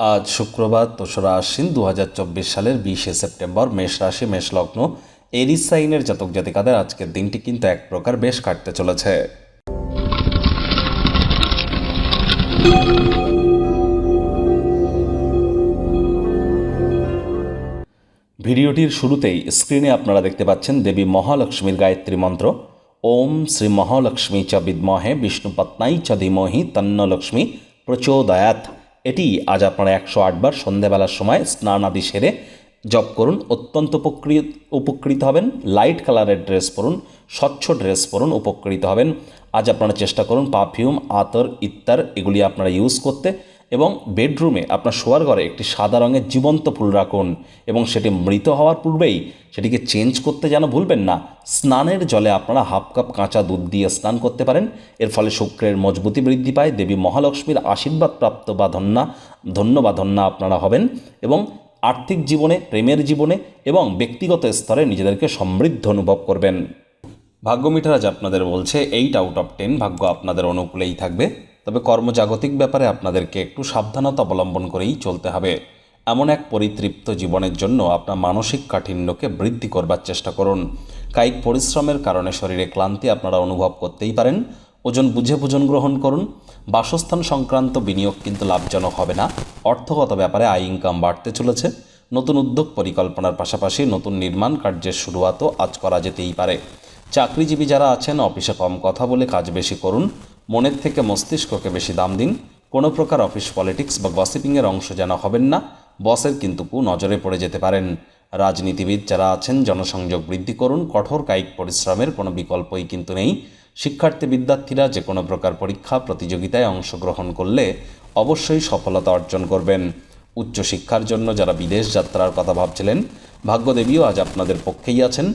আজ শুক্রবার দোসরা আশ্বিন দু সালের বিশে সেপ্টেম্বর মেষ রাশি, মেষ লগ্ন। এরিস সাইনের জাতক জাতিকাদের আজকের দিনটি কিন্তু এক প্রকার বেশ কাটতে চলেছে। ভিডিওটির শুরুতেই স্ক্রিনে আপনারা দেখতে পাচ্ছেন দেবী মহালক্ষ্মীর গায়ত্রী মন্ত্র। ওম শ্রী মহালক্ষ্মী চ বিদ্মহে বিষ্ণুপত্নাই চ ধীমহি, তন্ন লক্ষ্মী এটি আজ আপনারা একশো আটবার সন্ধেবেলার সময় স্নান আদি সেরে জপ করুন, অত্যন্ত উপকৃত উপকৃত হবেন লাইট কালারের ড্রেস পরুন, স্বচ্ছ ড্রেস পরুন, উপকৃত হবেন। আজ আপনারা চেষ্টা করুন পারফিউম আতর ইত্যার এগুলি আপনারা ইউজ করতে। এবং বেডরুমে আপনার শোয়ার ঘরে একটি সাদা রঙের জীবন্ত ফুল রাখুন এবং সেটি মৃত হওয়ার পূর্বেই সেটিকে চেঞ্জ করতে যেন ভুলবেন না। স্নানের জলে আপনারা হাফ কাপ কাঁচা দুধ দিয়ে স্নান করতে পারেন। এর ফলে শুক্রের মজবুতি বৃদ্ধি পায়, দেবী মহালক্ষ্মীর আশীর্বাদ প্রাপ্ত বা ধন্যা ধন্য বা ধন্যা আপনারা হবেন এবং আর্থিক জীবনে, প্রেমের জীবনে এবং ব্যক্তিগত স্তরে নিজেদেরকে সমৃদ্ধ অনুভব করবেন। ভাগ্য মিটার আজ আপনাদের বলছে এইট আউট অফ টেন ভাগ্য আপনাদের অনুকূলেই থাকবে। তবে কর্মজাগতিক ব্যাপারে আপনাদেরকে একটু সাবধানতা অবলম্বন করেই চলতে হবে। এমন এক পরিতৃপ্ত জীবনের জন্য আপনার মানসিক কাঠিন্যকে বৃদ্ধি করবার চেষ্টা করুন। কায়িক পরিশ্রমের কারণে শরীরে ক্লান্তি আপনারা অনুভব করতেই পারেন। ওজন বুঝে ভোজন গ্রহণ করুন। বাসস্থান সংক্রান্ত বিনিয়োগ কিন্তু লাভজনক হবে না। অর্থগত ব্যাপারে আয় ইনকাম বাড়তে চলেছে। নতুন উদ্যোগ পরিকল্পনার পাশাপাশি নতুন নির্মাণ কার্যের শুরুয়াতও আজ করা যেতেই পারে। চাকরিজীবী যারা আছেন, অফিসে কম কথা বলে কাজ বেশি করুন। মনের থেকে মস্তিষ্ককে বেশি দাম দিন। কোনো প্রকার অফিস পলিটিক্স বা গসিপিংয়ের অংশ যেন হবেন না। বসের কিন্তু কু নজরে পড়ে যেতে পারেন। রাজনীতিবিদ যারা আছেন, জনসংযোগ বৃদ্ধি করুন। কঠোর কায়িক পরিশ্রমের কোনো বিকল্পই কিন্তু নেই। শিক্ষার্থী বিদ্যার্থীরা যে কোনো প্রকার পরীক্ষা, প্রতিযোগিতায় অংশগ্রহণ করলে অবশ্যই সফলতা অর্জন করবেন। উচ্চশিক্ষার জন্য যারা বিদেশ যাত্রার কথা ভাবছিলেন, ভাগ্যদেবীও আজ আপনাদের পক্ষেই আছেন।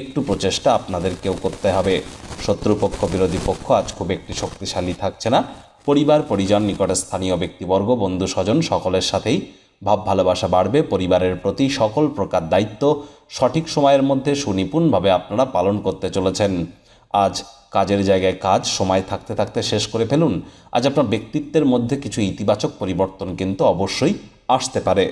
একটু প্রচেষ্টা আপনাদেরকেও করতে হবে। শত্রুপক্ষ, বিরোধী পক্ষ আজ খুব একটি শক্তিশালী থাকছে না। পরিবার, পরিজন নিকটে স্থানীয় ব্যক্তিবর্গ, বন্ধু, স্বজন সকলের সাথেই ভাব ভালোবাসা বাড়বে। পরিবারের প্রতি সকল প্রকার দায়িত্ব সঠিক সময়ের মধ্যে সুনিপুণভাবে আপনারা পালন করতে চলেছেন। আজ কাজের জায়গায় কাজ, সময় থাকতে থাকতে শেষ করে ফেলুন। আজ আপনার ব্যক্তিত্বের মধ্যে কিছু ইতিবাচক পরিবর্তন কিন্তু অবশ্যই আসতে পারে।